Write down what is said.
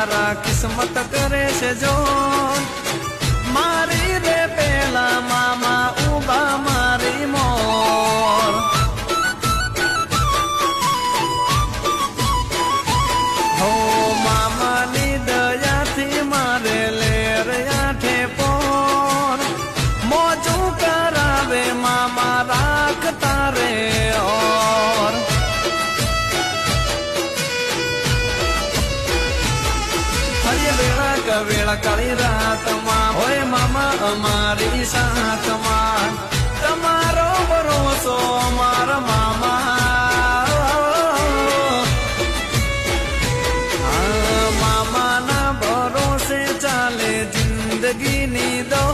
यारा किस्मत करे से जो ફરી વેળા કવેળા કાળી રાતમાં. હોય મામા, અમારી સાથમાં તમારો ભરોસો મારા મામા. મામાના ભરોસે ચાલે જિંદગીની દો